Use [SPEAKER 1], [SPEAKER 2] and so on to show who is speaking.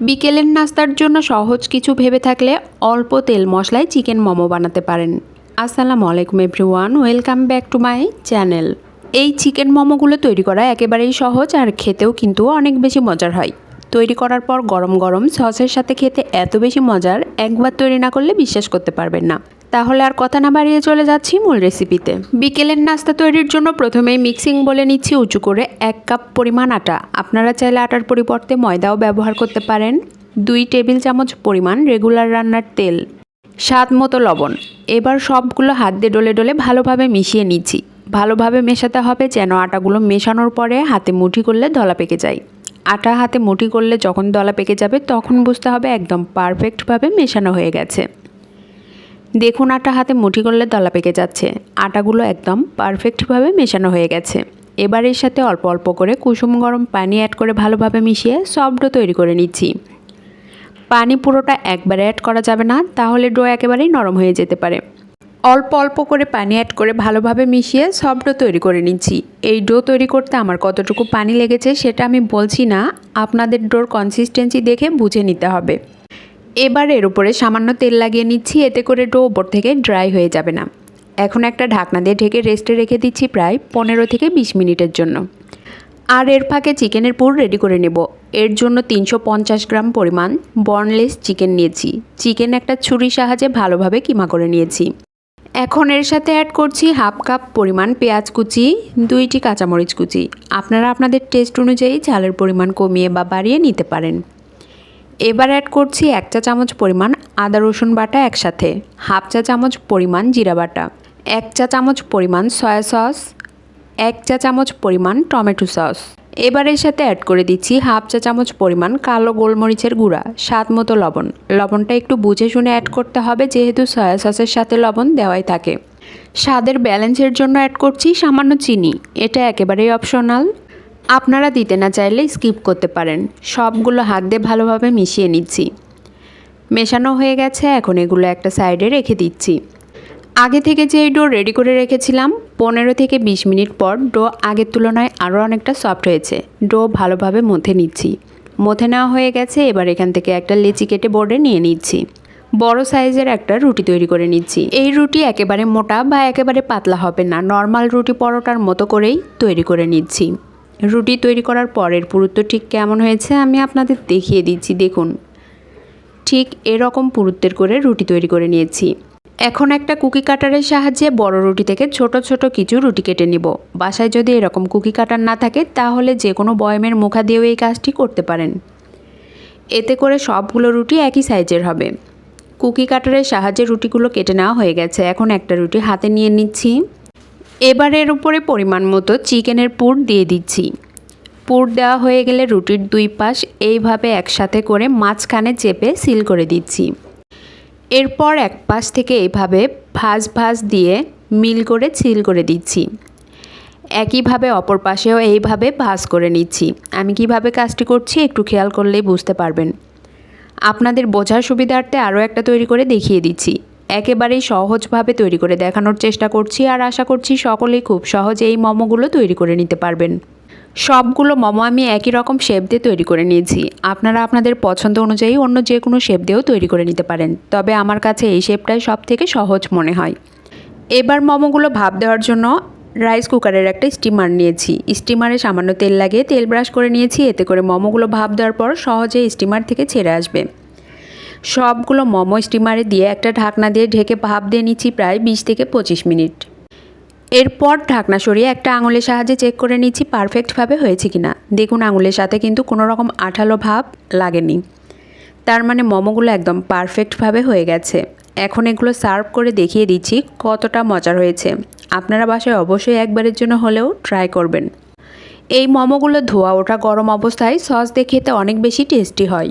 [SPEAKER 1] বিকেলের নাস্তার জন্য সহজ কিছু ভেবে থাকলে অল্প তেল মশলায় চিকেন মোমো বানাতে পারেন। আসসালামু আলাইকুম everyone, welcome back to my channel. এই চিকেন মোমোগুলো তৈরি করা একেবারেই সহজ আর খেতেও কিন্তু অনেক বেশি মজার হয়। তৈরি করার পর গরম গরম সসের সাথে খেতে এত বেশি মজার, একবার তৈরি না করলে বিশ্বাস করতে পারবেন না। তাহলে আর কথা না বাড়িয়ে চলে যাচ্ছি মূল রেসিপিতে বিকেলের নাস্তা তৈরির জন্য প্রথমেই মিক্সিং বলে নিচ্ছি উঁচু করে এক কাপ পরিমাণ আটা। আপনারা চাইলে আটার পরিবর্তে ময়দাও ব্যবহার করতে পারেন। দুই টেবিল চামচ পরিমাণ রেগুলার রান্নার তেল। স্বাদ মতো লবণ। এবার সবগুলো হাত দিয়ে ডলে ডলে ভালোভাবে মিশিয়ে নিচ্ছি। ভালোভাবে মেশাতে হবে যেন আটাগুলো মেশানোর পরে হাতে মুঠি করলে ধলা পেকে যায়। আটা হাতে মুঠি করলে যখন দলা পেকে যাবে তখন বুঝতে হবে একদম পারফেক্টভাবে মেশানো হয়ে গেছে। দেখুন আটা হাতে মুঠি করলে দলা পেকে যাচ্ছে। আটাগুলো একদম পারফেক্টভাবে মেশানো হয়ে গেছে। এবার এর সাথে অল্প অল্প করে কুসুম গরম পানি অ্যাড করে ভালোভাবে মিশিয়ে সফট ডো তৈরি করে নিচ্ছি। পানি পুরোটা একবারে অ্যাড করা যাবে না, তাহলে ডো একেবারেই নরম হয়ে যেতে পারে। অল্প অল্প করে পানি অ্যাড করে ভালোভাবে মিশিয়ে সফট ডো তৈরি করে নিচ্ছি। এই ডো তৈরি করতে আমার কতটুকু পানি লেগেছে সেটা আমি বলছি না, আপনাদের ডোর কনসিস্টেন্সি দেখে বুঝে নিতে হবে। এবার এর উপরে সামান্য তেল লাগিয়ে নিচ্ছি, এতে করে ডো ওপর থেকে ড্রাই হয়ে যাবে না। এখন একটা ঢাকনা দিয়ে ঢেকে রেস্টে রেখে দিচ্ছি প্রায় পনেরো থেকে বিশ মিনিটের জন্য। আর এর ফাঁকে চিকেনের পুর রেডি করে নেব। এর জন্য তিনশো পঞ্চাশ গ্রাম পরিমাণ বর্নলেস চিকেন নিয়েছি। চিকেন একটা ছুরির সাহায্যে ভালোভাবে কিমা করে নিয়েছি। এখন এর সাথে অ্যাড করছি হাফ কাপ পরিমাণ পেঁয়াজ কুচি, দুইটি কাঁচামরিচ কুচি। আপনারা আপনাদের টেস্ট অনুযায়ী ঝালের পরিমাণ কমিয়ে বা বাড়িয়ে নিতে পারেন। এবার অ্যাড করছি এক চা চামচ পরিমাণ আদা, রসুন বাটা একসাথে, হাফ চা চামচ পরিমাণ জিরা বাটা, এক চা চামচ পরিমাণ সয়া সস, এক চা চামচ পরিমাণ টমেটো সস। এবার এর সাথে অ্যাড করে দিচ্ছি হাফ চা চামচ পরিমাণ কালো গোলমরিচের গুঁড়া, স্বাদ মতো লবণ। লবণটা একটু বুঝে শুনে অ্যাড করতে হবে যেহেতু সয়া সসের সাথে লবণ দেওয়াই থাকে। স্বাদের ব্যালেন্সের জন্য অ্যাড করছি সামান্য চিনি। এটা একেবারেই অপশনাল আপনারা দিতে না চাইলে স্কিপ করতে পারেন। সবগুলো হাত দিয়ে ভালোভাবে মিশিয়ে নিচ্ছি। মেশানো হয়ে গেছে, এখন এগুলো একটা সাইডে রেখে দিচ্ছি। আগে থেকে যে ডো রেডি করে রেখেছিলাম, পনেরো থেকে বিশ মিনিট পর ডো আগের তুলনায় আরও অনেকটা সফট হয়েছে। ডো ভালোভাবে মথে নিচ্ছি। মথে নেওয়া হয়ে গেছে, এবার এখান থেকে একটা লেচি কেটে বোর্ডে নিয়ে নিচ্ছি। বড় সাইজের একটা রুটি তৈরি করে নিচ্ছি। এই রুটি একেবারে মোটা বা একেবারে পাতলা হবে না, নর্মাল রুটি পরোটার মতো করেই তৈরি করে নিচ্ছি। রুটি তৈরি করার পরের পুরুত্ব ঠিক কেমন হয়েছে আমি আপনাদের দেখিয়ে দিচ্ছি, দেখুন। ঠিক এরকম পুরুত্বের করে রুটি তৈরি করে নিয়েছি। এখন একটা কুকি কাটারের সাহায্যে বড় রুটি থেকে ছোট ছোট কিছু রুটি কেটে নিব। বাসায় যদি এরকম কুকি কাটার না থাকে, তাহলে যে কোনো বয়মের মুখা দিয়েও এই কাজটি করতে পারেন। এতে করে সবগুলো রুটি একই সাইজের হবে। কুকি কাটারের সাহায্যে রুটিগুলো কেটে নেওয়া হয়ে গেছে। এখন একটা রুটি হাতে নিয়ে নিচ্ছি। এবার এর উপরে পরিমাণ মতো চিকেনের পুর দিয়ে দিচ্ছি। পুর দেওয়া হয়ে গেলে রুটির দুই পাশ এইভাবে একসাথে করে মাঝখানে চেপে সিল করে দিচ্ছি। এরপর এক পাশ থেকে এইভাবে ভাজ ভাজ দিয়ে মিল করে সিল করে দিচ্ছি। একইভাবে অপর পাশেও এইভাবে ভাজ করে নিচ্ছি। আমি কীভাবে কাজটি করছি একটু খেয়াল করলেই বুঝতে পারবেন। আপনাদের বোঝার সুবিধার্থে আরও একটা তৈরি করে দেখিয়ে দিচ্ছি। একেবারেই সহজভাবে তৈরি করে দেখানোর চেষ্টা করছি আর আশা করছি সকলেই খুব সহজে এই মোমোগুলো তৈরি করে নিতে পারবেন। সবগুলো মোমো আমি একই রকম শেপ দিয়ে তৈরি করে নিয়েছি। আপনারা আপনাদের পছন্দ অনুযায়ী অন্য যে কোনো শেপ দিয়েও তৈরি করে নিতে পারেন। তবে আমার কাছে এই শেপটাই সব থেকে সহজ মনে হয়। এবার মোমোগুলো ভাপ দেওয়ার জন্য রাইস কুকারের একটা স্টিমার নিয়েছি। স্টিমারে সামান্য তেল লাগিয়ে তেল ব্রাশ করে নিয়েছি। এতে করে মোমোগুলো ভাপ দেওয়ার পর সহজে স্টিমার থেকে ছেড়ে আসবে। সবগুলো মোমো স্টিমারে দিয়ে একটা ঢাকনা দিয়ে ঢেকে ভাপ দিয়ে নিচ্ছি প্রায় বিশ থেকে পঁচিশ মিনিট। এরপর ঢাকনা সরিয়ে একটা আঙুলের সাহায্যে চেক করে নিচ্ছি পারফেক্টভাবে হয়েছে কিনা। দেখুন, আঙুলের সাথে কিন্তু কোনো রকম আঠালো ভাব লাগেনি। তার মানে মোমোগুলো একদম পারফেক্টভাবে হয়ে গেছে। এখন এগুলো সার্ভ করে দেখিয়ে দিচ্ছি কতটা মজার হয়েছে। আপনারা বাসায় অবশ্যই একবারের জন্য হলেও ট্রাই করবেন। এই মোমোগুলো ধোয়া ওঠা গরম অবস্থায় সস দিয়ে খেতে অনেক বেশি টেস্টি হয়।